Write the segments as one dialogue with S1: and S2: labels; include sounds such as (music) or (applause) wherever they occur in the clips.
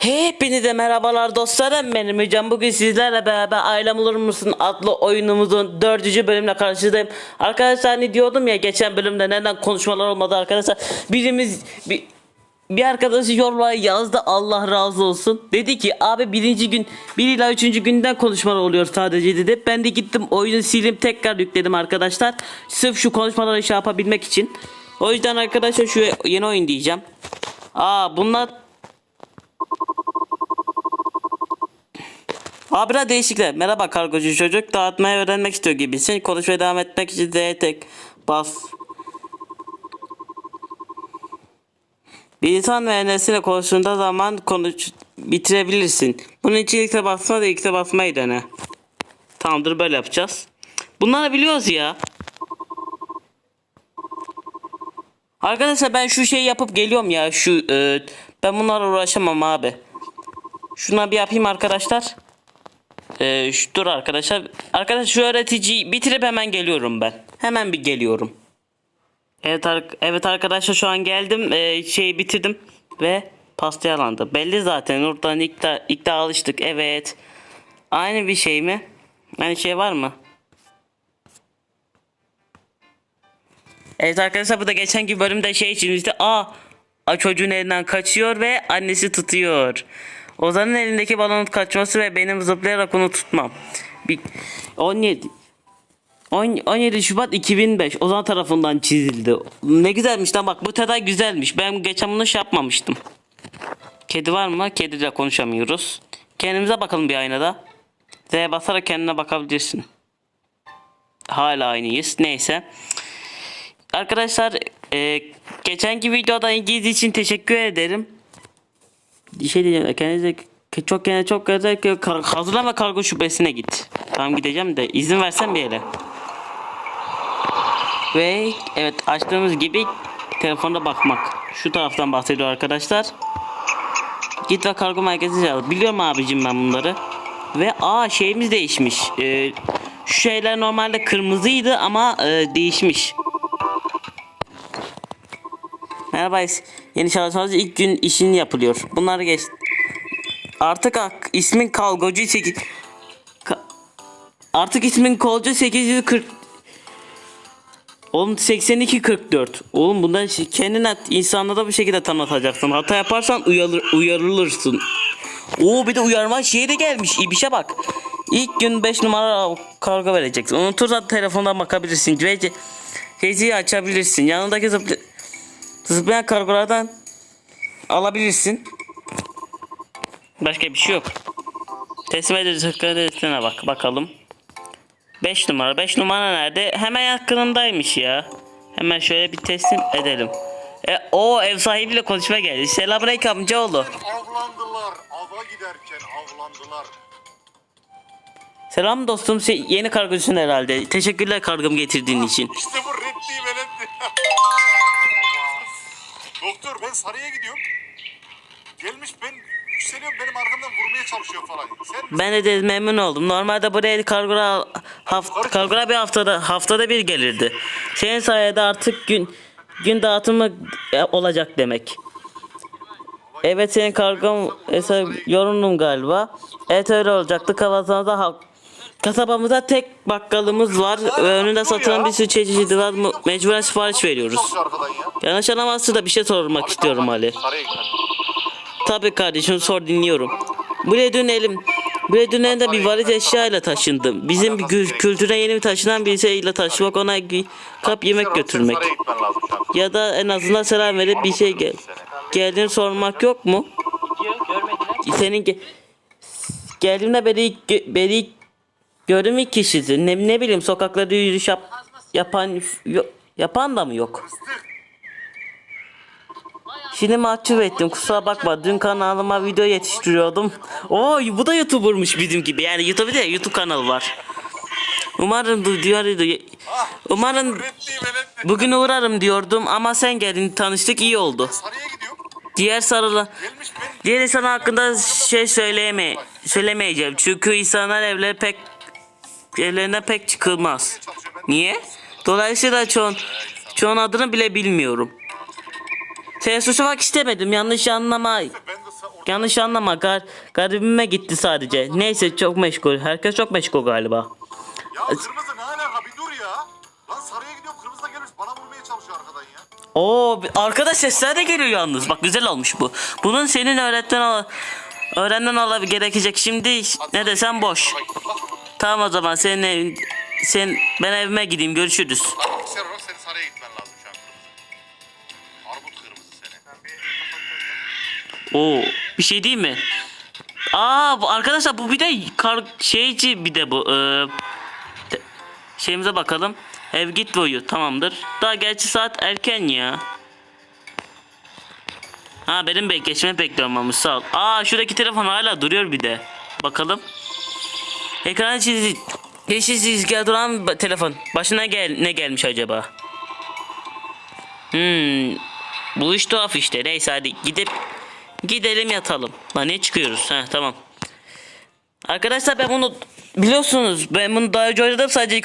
S1: Hepinize merhabalar dostlarım. Benim hocam bugün sizlerle beraber Ailem Olur Musun adlı oyunumuzun dördüncü bölümle karşınızdayım. Arkadaşlar hani diyordum ya geçen bölümde neden konuşmalar olmadı arkadaşlar? Birimiz bir, bir arkadaşı yorumlara yazdı Allah razı olsun. Dedi ki abi birinci gün bir ila üçüncü günden konuşmalar oluyor sadece dedi. Ben de gittim oyunu sildim tekrar yükledim arkadaşlar. Sırf şu konuşmaları şey yapabilmek için. O yüzden arkadaşlar şu yeni oyun diyeceğim. Aa bunlar Abi biraz değişikler. Merhaba kargocu çocuk. Dağıtmayı öğrenmek istiyor gibisin. Konuşmaya devam etmek için D tek bas. Bir insan mühendisiyle konuştuğunda zaman konuş bitirebilirsin. Bunun için ilk basma da ilk basmayı dene. Tamamdır böyle yapacağız. Bunları biliyoruz ya. Arkadaşlar ben şu şeyi yapıp geliyorum ya. Şu e, ben bunlarla uğraşamam abi. Şuna bir yapayım arkadaşlar. Ee, şu, dur arkadaşlar. Arkadaşlar şu öğreticiyi bitirip hemen geliyorum ben. Hemen bir geliyorum. Evet, ar- evet arkadaşlar şu an geldim. Ee, şeyi bitirdim ve pasta yalandı. Belli zaten oradan ilk, de, ilk de alıştık. Evet. Aynı bir şey mi? Aynı şey var mı? Evet arkadaşlar bu da geçen gibi bölümde şey için işte a çocuğun elinden kaçıyor ve annesi tutuyor. Ozan'ın elindeki balonun kaçması ve benim zıplayarak onu tutmam. Bir, 17 on- 17 Şubat 2005 Ozan tarafından çizildi. Ne güzelmiş lan bak bu teday güzelmiş. Ben geçen bunu şey yapmamıştım. Kedi var mı? Kediyle konuşamıyoruz. Kendimize bakalım bir aynada. Z basarak kendine bakabilirsin. Hala aynıyız. Neyse. Arkadaşlar e, geçenki videoda İngiliz için teşekkür ederim. Şey diyeceğim. Kendinize çok kendine çok güzel kar, hazırlama kargo şubesine git. Tamam gideceğim de izin versen bir hele. Ve evet açtığımız gibi telefonda bakmak. Şu taraftan bahsediyor arkadaşlar. Git ve kargo merkezi çağır. Biliyorum abicim ben bunları. Ve aa şeyimiz değişmiş. Ee, şu şeyler normalde kırmızıydı ama e, değişmiş. Merhaba yeni çalışmacı ilk gün işini yapılıyor. Bunları geç. Artık ismin Kalgocu 8 Ka- Artık ismin Kolcu 840 Oğlum 8244. Oğlum bundan kendine insanlara bu şekilde tanıtacaksın. Hata yaparsan uyarılır, uyarılırsın. Oo bir de uyarma şeyi de gelmiş. İbişe bak. İlk gün 5 numara kargo vereceksin. Unutursan telefondan bakabilirsin. Ve Ceciyi açabilirsin. Yanındaki zıplı Zıplayan kargolardan alabilirsin. Başka bir şey yok. Teslim edilecek listene bak bakalım. 5 numara. 5 numara nerede? Hemen yakınındaymış ya. Hemen şöyle bir teslim edelim. E, o ev sahibiyle konuşma geldi. Selamünaleyküm amcaoğlu.
S2: Avlandılar. Ava giderken avlandılar.
S1: Selam dostum. Yeni kargocusun herhalde. Teşekkürler kargom getirdiğin için.
S2: İşte bu ben Sarı'ya gidiyorum. Gelmiş ben yükseliyorum benim arkamdan vurmaya çalışıyor falan. Sen
S1: Ben de, de memnun oldum. Normalde buraya kargolar hafta kargolar bir haftada haftada bir gelirdi. Senin sayede artık gün gün dağıtımı e, olacak demek. Evet senin kargon hesap yorumum galiba. Evet öyle olacaktı. Kasabamızda halk Kasabamızda tek bakkalımız var ve önünde satılan bir sürü çeşidi var. Mecburen sipariş veriyoruz. Yanlış anlamazsın da bir şey sormak istiyorum Ali. Tabii kardeşim sor dinliyorum. Buraya dönelim. Buraya dönen de bir valiz eşyayla taşındım. Bizim bir kültüre yeni bir taşınan birisiyle taşımak ona bir kap yemek götürmek. Ya da en azından selam verip bir şey gel. Geldiğini sormak yok mu? Senin ge- geldiğimde beri beri ilk gördüğüm ilk kişisin. Ne, ne bileyim sokaklarda yürüyüş yap, yapan yapan da mı yok? Şimdi mahcup ettim kusura bakma dün kanalıma video yetiştiriyordum. Oo bu da youtubermış bizim gibi yani youtube değil youtube kanalı var. Umarım du diyor Umarım bugün uğrarım diyordum ama sen geldin tanıştık iyi oldu. Diğer sarılı diğer insan hakkında şey söyleyeme söylemeyeceğim çünkü insanlar evleri pek evlerinden pek çıkılmaz. Niye? Dolayısıyla çoğun çoğun adını bile bilmiyorum. Seni suçlamak istemedim yanlış anlama. yanlış anlama gar garibime gitti sadece. Neyse çok meşgul. Herkes çok meşgul galiba.
S2: Ya kırmızı ne alaka bir dur ya. Lan sarıya gidiyorum kırmızı da gelmiş bana vurmaya çalışıyor arkadan ya.
S1: Oo arkada sesler de geliyor yalnız. Bak güzel olmuş bu. Bunun senin öğretmen al öğrenden alabi gerekecek. Şimdi ne desem boş. Tamam o zaman senin sen ben evime gideyim görüşürüz.
S2: Bilgisayar olarak senin sarıya gitmen lazım şu an kırmızı. Armut kırmızı seni.
S1: Oo bir şey değil mi? Aa bu, arkadaşlar bu bir de kar şeyci bir de bu. Ee, te- şeyimize bakalım. Ev git ve uyu tamamdır. Daha gerçi saat erken ya. Ha benim bek geçmemi bekliyorum ama sağ ol. Aa şuradaki telefon hala duruyor bir de. Bakalım. Ekran çizi yeşil çizgiye duran telefon. Başına gel ne gelmiş acaba? Hmm. Bu iş tuhaf işte. Neyse hadi gidip gidelim yatalım. Lan ne çıkıyoruz? Ha tamam. Arkadaşlar ben bunu biliyorsunuz ben bunu daha önce oynadım sadece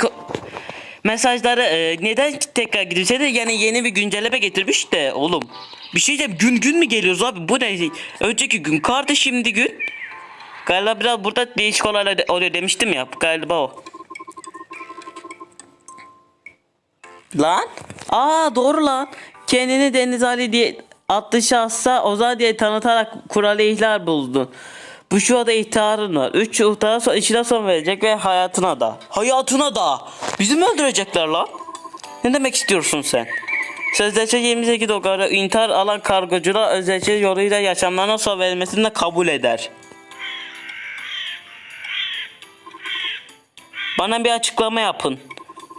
S1: mesajları e, neden tekrar gidilse de yani yeni bir güncelleme getirmiş de oğlum. Bir şey diyeceğim gün gün mü geliyoruz abi bu ne? Önceki gün kardı şimdi gün. Galiba biraz burada değişik olaylar oluyor demiştim ya galiba o. Lan? Aa doğru lan. Kendini Deniz Ali diye adlı şahsa Ozan diye tanıtarak kuralı ihlal buldu. Bu şu anda ihtarın var. Üç ihtara son, içine son verecek ve hayatına da. Hayatına da. Bizi mi öldürecekler lan? Ne demek istiyorsun sen? Sözleşme 28 dolara intihar alan kargocular özellikle yoluyla yaşamlarına son verilmesini de kabul eder. Bana bir açıklama yapın.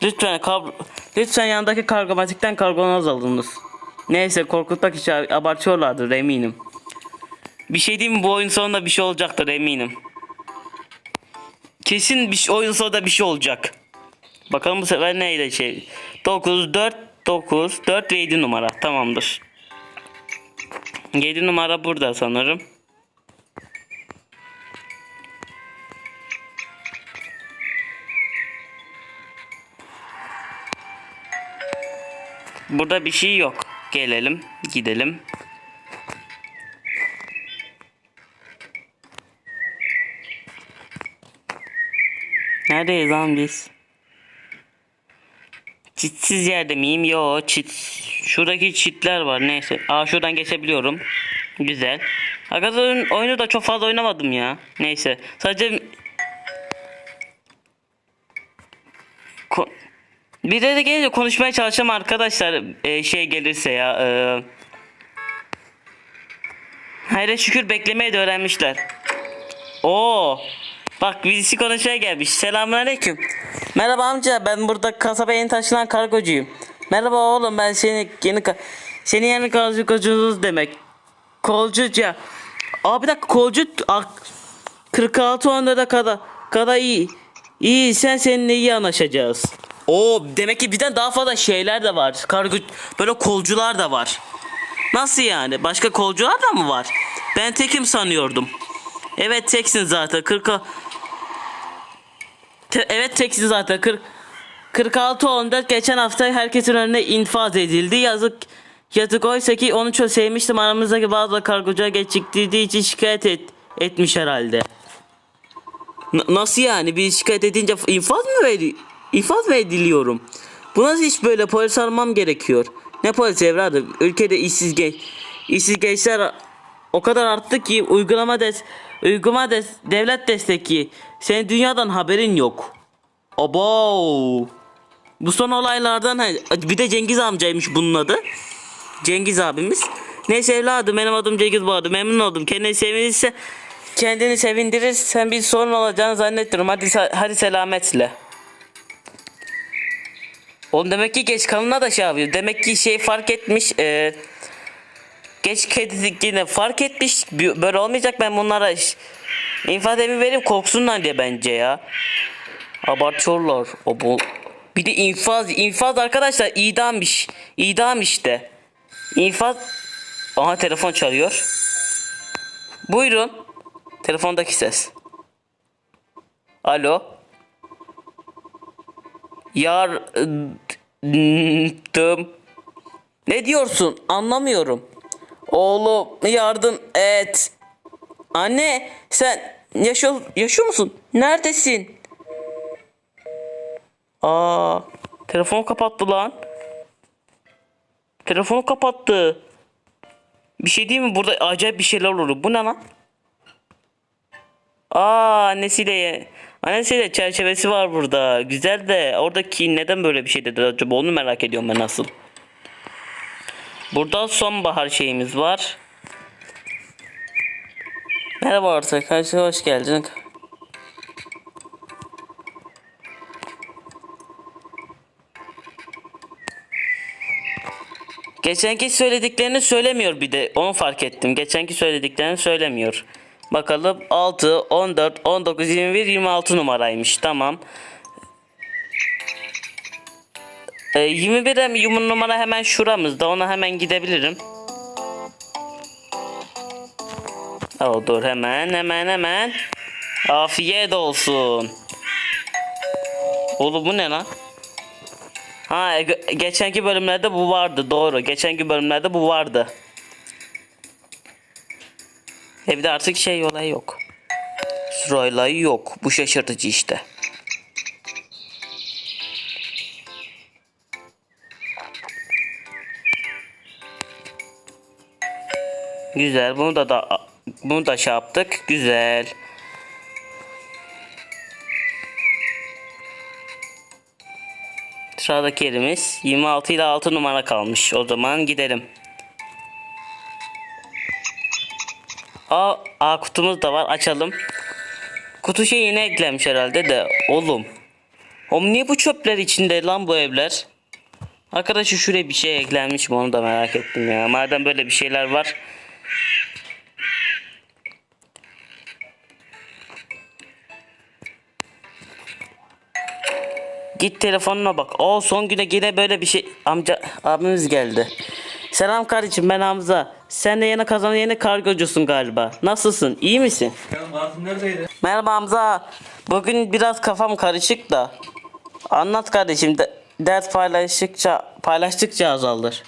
S1: Lütfen kab- lütfen yandaki kargomatikten kargonuz alınız. Neyse korkutmak için abartıyorlardır eminim. Bir şey diyeyim mi bu oyun sonunda bir şey olacaktır eminim. Kesin bir şey, oyun sonunda bir şey olacak. Bakalım bu sefer neydi şey. 9 4 9 4 ve 7 numara tamamdır. 7 numara burada sanırım. Burada bir şey yok. Gelelim, gidelim. Neredeyiz lan biz? Çitsiz yerde miyim? Yo çit. Şuradaki çitler var neyse. Aa şuradan geçebiliyorum. Güzel. Arkadaşlar oyunu da çok fazla oynamadım ya. Neyse. Sadece bir de gelince konuşmaya çalışacağım arkadaşlar e, şey gelirse ya. E, hayret şükür beklemeyi de öğrenmişler. Oo. Bak birisi konuşmaya gelmiş. Selamünaleyküm. Merhaba amca ben burada kasaba yeni taşınan kargocuyum. Merhaba oğlum ben seni yeni seni yeni kargocunuz demek. Kolcuca. Aa bir dakika kolcu ak- 46 onda kadar kadar iyi. İyi sen seninle iyi anlaşacağız. Oo demek ki birden daha fazla şeyler de var. Kargo böyle kolcular da var. Nasıl yani? Başka kolcular da mı var? Ben tekim sanıyordum. Evet teksin zaten. 40 Te- evet teksin zaten. 40 46 14 geçen hafta herkesin önüne infaz edildi. Yazık yazık oysa ki onu çok sevmiştim. Aramızdaki bazı kargocular geciktirdiği için şikayet et, etmiş herhalde. N- nasıl yani? Bir şikayet edince infaz mı veri mı ediliyorum? Bu nasıl iş böyle? Polis aramam gerekiyor. Ne polis evladım? Ülkede işsiz genç işsiz gençler o kadar arttı ki uygulama des uygulama des devlet destekli. Senin dünyadan haberin yok. Abo. Bu son olaylardan bir de Cengiz amcaymış bunun adı. Cengiz abimiz. Neyse evladım benim adım Cengiz bu adı. Memnun oldum. Kendini sevinirse kendini sevindirirsen bir sorun olacağını zannetmiyorum. Hadi hadi selametle. Oğlum demek ki geç kalına da şey yapıyor. Demek ki şey fark etmiş. E, geç kedikliğini fark etmiş. Böyle olmayacak ben bunlara iş- ifademi vereyim korksunlar diye bence ya. Abartıyorlar. O bu. Bir de infaz. infaz arkadaşlar idammış. İdam işte. İnfaz. Aha telefon çalıyor. Buyurun. Telefondaki ses. Alo. Yardım. Ne diyorsun? Anlamıyorum. Oğlum yardım et. Anne sen yaşıyor, yaşıyor musun? Neredesin? Aa, telefon kapattı lan. Telefonu kapattı. Bir şey değil mi? Burada acayip bir şeyler olur. Bu ne lan? Aa annesiyle annesiyle çerçevesi var burada. Güzel de oradaki neden böyle bir şey dedi acaba onu merak ediyorum ben asıl. Burada sonbahar şeyimiz var. Merhaba arkadaşlar hoş geldin. Geçenki söylediklerini söylemiyor bir de. Onu fark ettim. Geçenki söylediklerini söylemiyor. Bakalım 6, 14, 19, 21, 26 numaraymış. Tamam. Ee, 21 hem- yum- numara hemen şuramızda. Ona hemen gidebilirim. Oh, dur hemen hemen hemen. Afiyet olsun. Oğlum bu ne lan? Ha ge- geçenki bölümlerde bu vardı doğru. Geçenki bölümlerde bu vardı. Evde artık şey olayı yok. Sıra olayı yok. Bu şaşırtıcı işte. Güzel. Bunu da da bunu da şey yaptık. Güzel. Sıradaki yerimiz 26 ile 6 numara kalmış. O zaman gidelim. Aa, A kutumuz da var. Açalım. Kutu şey yine eklenmiş herhalde de. Oğlum. Oğlum niye bu çöpler içinde lan bu evler? Arkadaşlar şuraya bir şey eklenmiş mi onu da merak ettim ya. Madem böyle bir şeyler var. Git telefonuna bak. O son güne yine böyle bir şey. Amca abimiz geldi. Selam kardeşim ben Hamza. Sen de yeni kazanan yeni kargocusun galiba. Nasılsın? İyi misin?
S3: Ya Martin neredeydi?
S1: Merhaba Hamza. Bugün biraz kafam karışık da. Anlat kardeşim. De, dert paylaştıkça paylaştıkça azalır.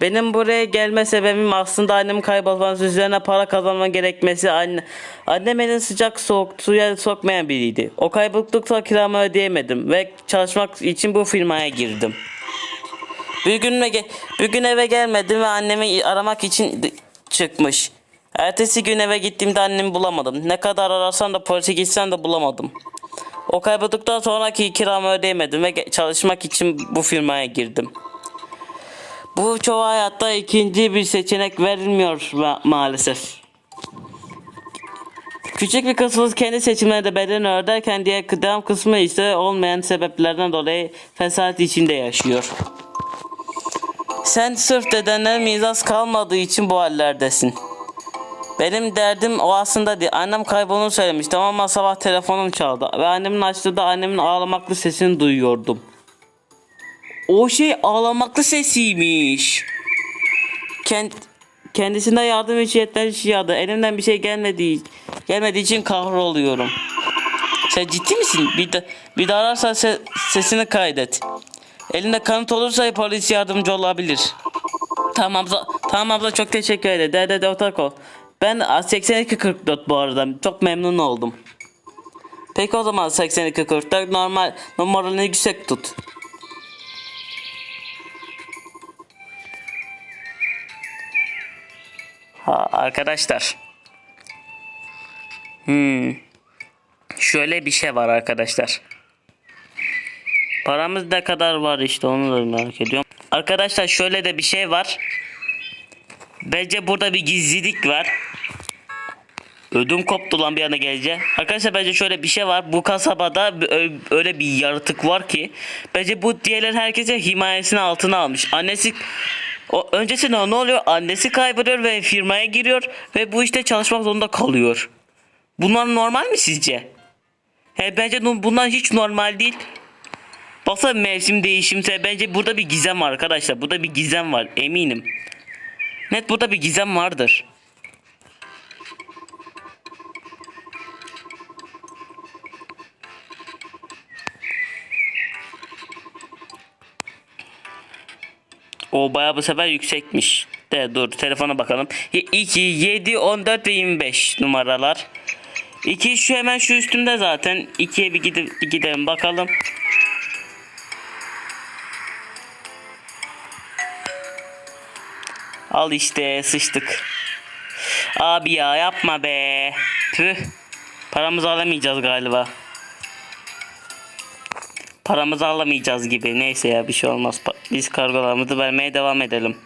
S1: Benim buraya gelme sebebim aslında annem kaybolması üzerine para kazanma gerekmesi. Anne, annem beni sıcak soğuk suya sokmayan biriydi. O kayboldukça kiramı ödeyemedim ve çalışmak için bu firmaya girdim. Bir gün, bir gün eve gelmedim ve annemi aramak için çıkmış. Ertesi gün eve gittiğimde annemi bulamadım. Ne kadar ararsam da polise gitsem de bulamadım. O kaybolduktan sonraki kiramı ödeyemedim ve çalışmak için bu firmaya girdim. Bu çoğu hayatta ikinci bir seçenek verilmiyor ma- maalesef. Küçük bir kısmımız kendi seçimlerine de bedeni öderken diğer devam kısmı ise olmayan sebeplerden dolayı fesat içinde yaşıyor. Sen sırf dedenden miras kalmadığı için bu hallerdesin. Benim derdim o aslında değil. Annem kaybolduğunu söylemişti ama sabah telefonum çaldı. Ve annemin açtığında annemin ağlamaklı sesini duyuyordum. O şey ağlamaklı sesiymiş. Kend, kendisine yardım için yeterince yardım. Elimden bir şey gelmediği, gelmediği için kahroluyorum. Sen ciddi misin? Bir, de, bir daha ararsan se- sesini kaydet. Elinde kanıt olursa polis yardımcı olabilir. Tamam abla, tamam abla çok teşekkür ederim. Dede de ortak ol. Ben 8244 bu arada. Çok memnun oldum. Peki o zaman 8244 normal numaranı yüksek tut. Ha, arkadaşlar. Hmm. Şöyle bir şey var arkadaşlar. Paramız ne kadar var işte onu da merak ediyorum. Arkadaşlar şöyle de bir şey var. Bence burada bir gizlilik var. Ödüm koptu lan bir yana gelince. Arkadaşlar bence şöyle bir şey var. Bu kasabada öyle bir yaratık var ki. Bence bu diğerler herkese himayesini altına almış. Annesi o öncesinde ne oluyor? Annesi kayboluyor ve firmaya giriyor ve bu işte çalışmak zorunda kalıyor. Bunlar normal mi sizce? He bence bu- bunlar hiç normal değil. Baksana mevsim değişimse bence burada bir gizem var arkadaşlar. Burada bir gizem var eminim. Net burada bir gizem vardır. O bayağı bu sefer yüksekmiş. De dur telefona bakalım. 2, 7, 14 ve 25 numaralar. 2 şu hemen şu üstümde zaten. 2'ye bir gidip bir gidelim bakalım. Al işte sıçtık. Abi ya yapma be. Tüh. Paramızı alamayacağız galiba. Paramızı alamayacağız gibi. Neyse ya bir şey olmaz. Biz kargolarımızı vermeye devam edelim.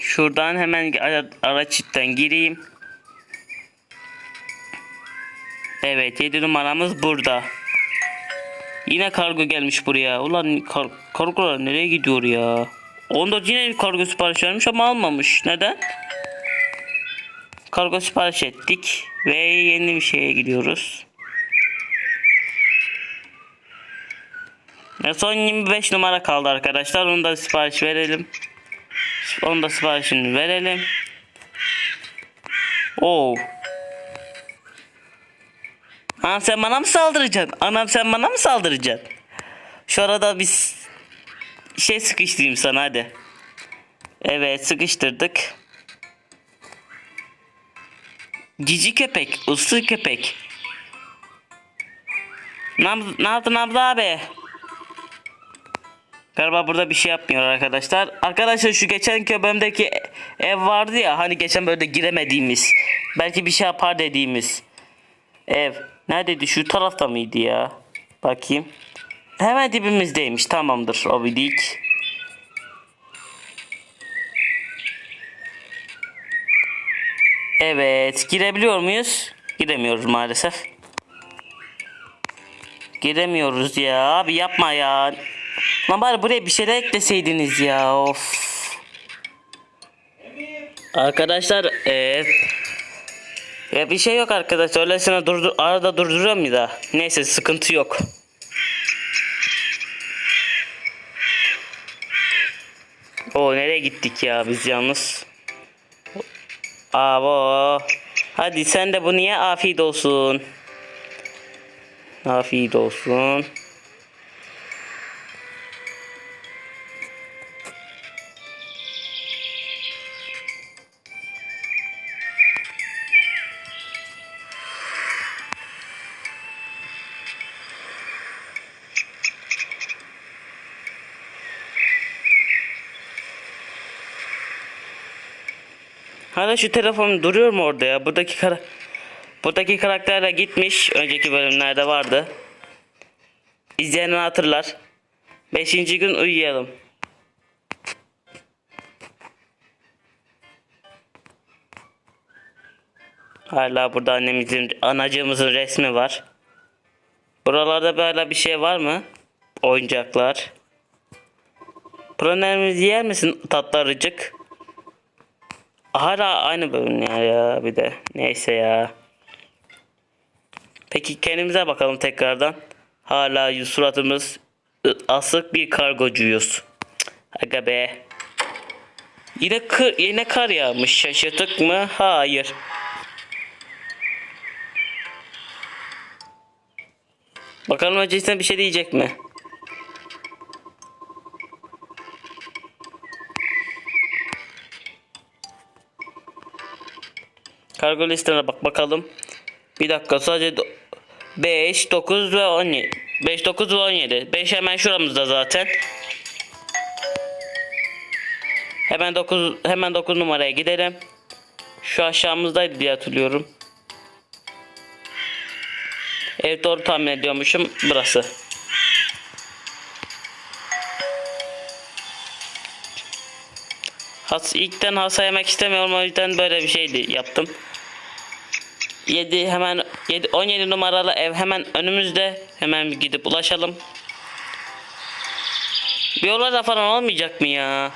S1: Şuradan hemen ara- araçtan gireyim. Evet 7 numaramız burada. Yine kargo gelmiş buraya. Ulan kar kargolar nereye gidiyor ya? Onda yine kargo sipariş vermiş ama almamış. Neden? Kargo sipariş ettik ve yeni bir şeye gidiyoruz. Ve son 25 numara kaldı arkadaşlar. Onu da sipariş verelim. Onu da siparişini verelim. Oo. Anam sen bana mı saldıracaksın? Anam sen bana mı saldıracaksın? Şu arada biz şey sıkıştırayım sana hadi. Evet sıkıştırdık. Cici köpek, uslu köpek. Ne yaptın abla abi? Galiba burada bir şey yapmıyor arkadaşlar. Arkadaşlar şu geçen bölümdeki ev vardı ya hani geçen bölümde giremediğimiz. Belki bir şey yapar dediğimiz. Ev. Neredeydi? Şu tarafta mıydı ya? Bakayım. Hemen dibimizdeymiş. Tamamdır. O bir dik. Evet. Girebiliyor muyuz? Giremiyoruz maalesef. Giremiyoruz ya. Abi yapma ya. Lan bari buraya bir şeyler ekleseydiniz ya. Of. Arkadaşlar eee ya bir şey yok arkadaşlar. Öylesine durdur arada durduruyorum ya da. Neyse sıkıntı yok. O nereye gittik ya biz yalnız? Abo. Hadi sen de bunu ye afiyet olsun. Afiyet olsun. Hala şu telefon duruyor mu orada ya? Buradaki kara Buradaki karakter de gitmiş. Önceki bölümlerde vardı. İzleyenler hatırlar. Beşinci gün uyuyalım. Hala burada annemizin, anacığımızın resmi var. Buralarda böyle bir şey var mı? Oyuncaklar. Pronerimizi yer misin tatlı arıcık? Hala aynı bölüm ya, ya bir de. Neyse ya. Peki kendimize bakalım tekrardan. Hala suratımız asık bir kargocuyuz. Aga be. Yine kır, yine kar yağmış. Şaşırtık mı? Hayır. Bakalım öncesinden bir şey diyecek mi? Kargo listene bak bakalım. Bir dakika sadece 5, 9 ve 17. 5, 9 ve 17. 5 hemen şuramızda zaten. Hemen 9 hemen 9 numaraya gidelim. Şu aşağımızdaydı diye hatırlıyorum. Evet doğru tahmin ediyormuşum. Burası. Has, ilkten hasa yemek istemiyorum o yüzden böyle bir şeydi yaptım. 7 hemen 7 17 numaralı ev hemen önümüzde. Hemen bir gidip ulaşalım. Bir yollarda falan olmayacak mı ya?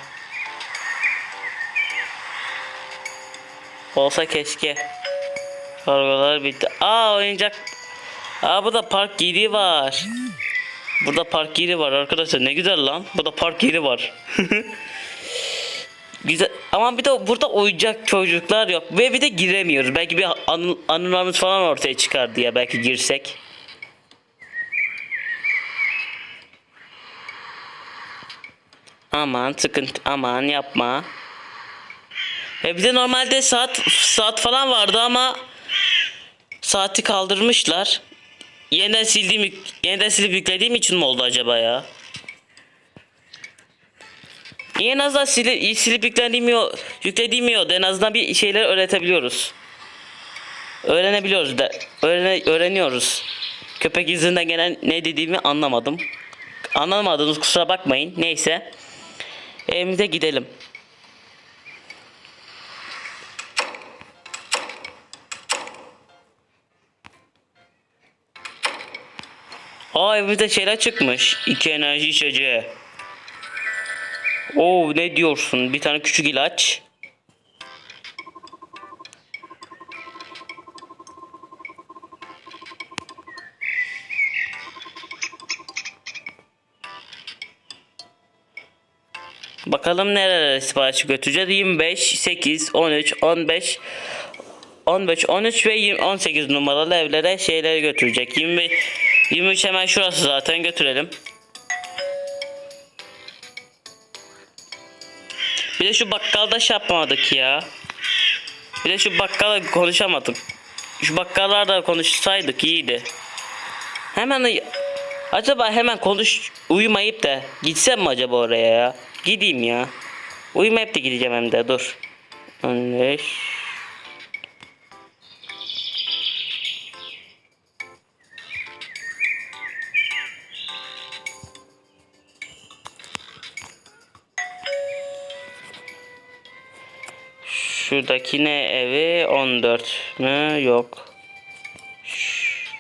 S1: Olsa keşke. Kargolar bitti. Aa oyuncak. Aa burada park yeri var. Burada park yeri var arkadaşlar. Ne güzel lan. Burada park yeri var. (laughs) Güzel ama bir de burada oyuncak çocuklar yok ve bir de giremiyoruz. Belki bir anı, anılarımız falan ortaya çıkar diye belki girsek. Aman sıkıntı aman yapma. Ve bir de normalde saat saat falan vardı ama saati kaldırmışlar. Yeniden sildiğim yeniden silip yüklediğim için mi oldu acaba ya? En azından silip, silip yüklediğim yo- yüklediğim yolda en azından bir şeyler öğretebiliyoruz. Öğrenebiliyoruz da öğrene, öğreniyoruz. Köpek yüzünden gelen ne dediğimi anlamadım. Anlamadınız kusura bakmayın. Neyse. Evimize gidelim. Aa evimizde şeyler çıkmış. İki enerji içeceği. Oo ne diyorsun? Bir tane küçük ilaç. Bakalım nerelere sipariş götüreceğiz? 25, 8, 13, 15, 15, 13 ve 20 18 numaralı evlere şeyleri götürecek. 20, 23 hemen şurası zaten götürelim. Bir de şu bakkalda şey yapmadık ya. Bir de şu bakkala konuşamadık. Şu bakkallarda konuşsaydık iyiydi. Hemen acaba hemen konuş uyumayıp da gitsem mi acaba oraya ya? Gideyim ya. Uyumayıp da gideceğim hem de dur. 15 Şuradaki ne evi 14 mü? Yok. Ş-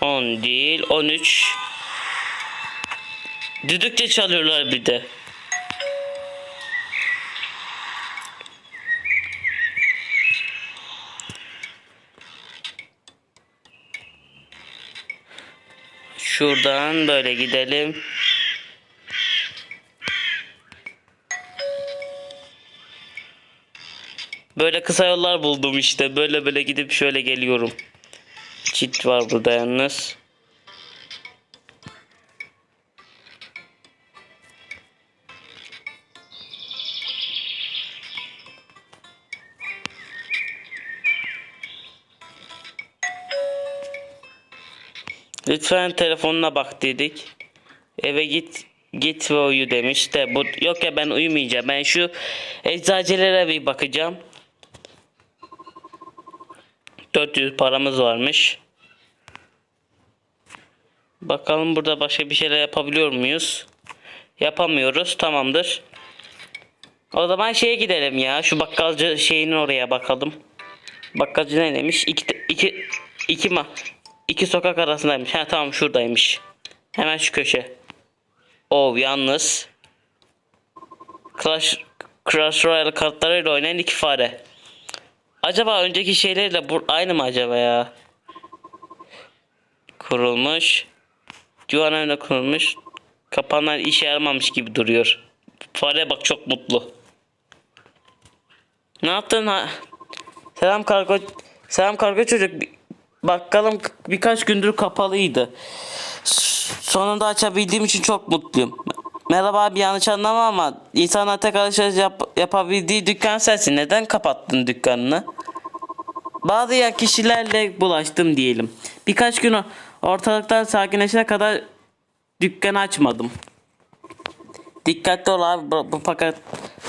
S1: 10 değil 13. Düdükçe çalıyorlar bir de. Şuradan böyle gidelim. Böyle kısa yollar buldum işte. Böyle böyle gidip şöyle geliyorum. Çit var burada yalnız. Lütfen telefonuna bak dedik. Eve git git ve uyu demiş de bu yok ya ben uyumayacağım. Ben şu eczacilere bir bakacağım. 400 paramız varmış. Bakalım burada başka bir şeyler yapabiliyor muyuz? Yapamıyoruz. Tamamdır. O zaman şeye gidelim ya. Şu bakkalcı şeyinin oraya bakalım. Bakkalcı ne demiş? İki, iki, iki ma iki sokak arasındaymış. Ha tamam şuradaymış. Hemen şu köşe. Oh yalnız. Clash, Clash Royale kartlarıyla oynayan iki fare. Acaba önceki şeylerle bu aynı mı acaba ya? Kurulmuş. Önüne kurulmuş. Kapanlar işe yaramamış gibi duruyor. Fare bak çok mutlu. Ne yaptın ha? Selam kargo. Selam kargo çocuk. Bakkalım birkaç gündür kapalıydı. Sonunda açabildiğim için çok mutluyum. Merhaba abi yanlış anlama ama insanlar tek alışveriş yap- yapabildiği dükkan sensin. Neden kapattın dükkanını? Bazı ya kişilerle bulaştım diyelim. Birkaç gün ortalıklar sakinleşene kadar dükkanı açmadım. Dikkatli ol abi bu fakat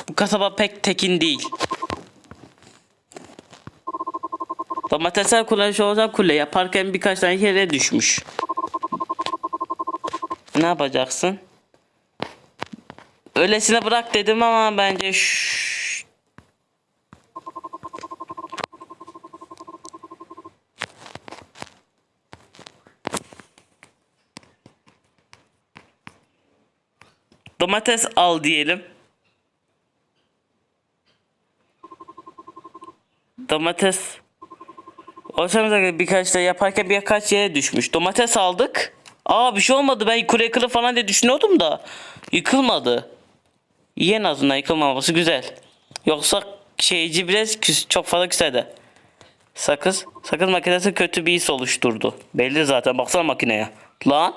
S1: bu kasaba pek tekin değil. Domatesler kullanışı olacak kule yaparken birkaç tane yere düşmüş. Ne yapacaksın? Öylesine bırak dedim ama bence şşş. Domates al diyelim. Domates Olsamıza göre birkaç da yaparken birkaç yere düşmüş. Domates aldık. Aa bir şey olmadı. Ben kule falan diye düşünüyordum da. Yıkılmadı. İyi en azından yıkılmaması güzel. Yoksa şeyci biraz küs, çok fazla küsedi. Sakız. Sakız makinesi kötü bir his oluşturdu. Belli zaten baksana makineye. Lan.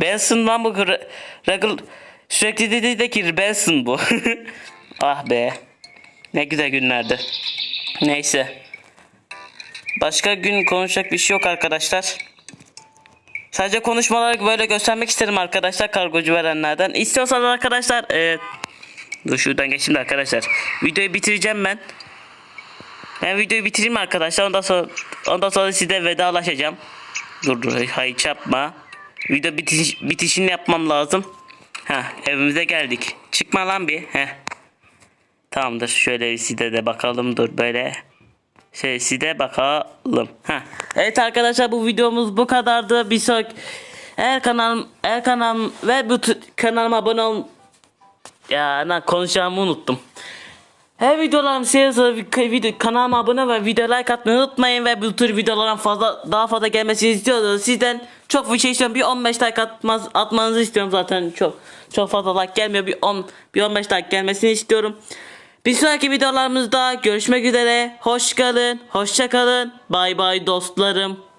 S1: Benson lan bu. Re- Regul sürekli dedi de ki Benson bu. (laughs) ah be. Ne güzel günlerdi. Neyse. Başka gün konuşacak bir şey yok arkadaşlar. Sadece konuşmaları böyle göstermek istedim arkadaşlar kargocu verenlerden. İstiyorsanız arkadaşlar e, dur şuradan geçeyim de arkadaşlar. Videoyu bitireceğim ben. Ben videoyu bitireyim arkadaşlar. Ondan sonra ondan sonra size vedalaşacağım. Dur dur hayır yapma. Video bitiş, bitişini yapmam lazım. Ha evimize geldik. Çıkma lan bir. Heh. Tamamdır. Şöyle size de bakalım. Dur böyle. Şey size bakalım. Heh. Evet arkadaşlar bu videomuz bu kadardı. Bir sonraki eğer kanalım eğer kanalım ve bu kanalıma abone ol ya lan konuşacağımı unuttum. Her videolarım seviyorsanız video, kanalıma abone ve video like atmayı unutmayın ve bu tür videoların fazla daha fazla gelmesini istiyorsanız sizden çok bir şey istiyorum. Bir 15 like atmaz, atmanızı istiyorum zaten çok çok fazla like gelmiyor. Bir 10 bir 15 like gelmesini istiyorum. Bir sonraki videolarımızda görüşmek üzere. Hoş kalın, hoşça kalın. Bay bay dostlarım.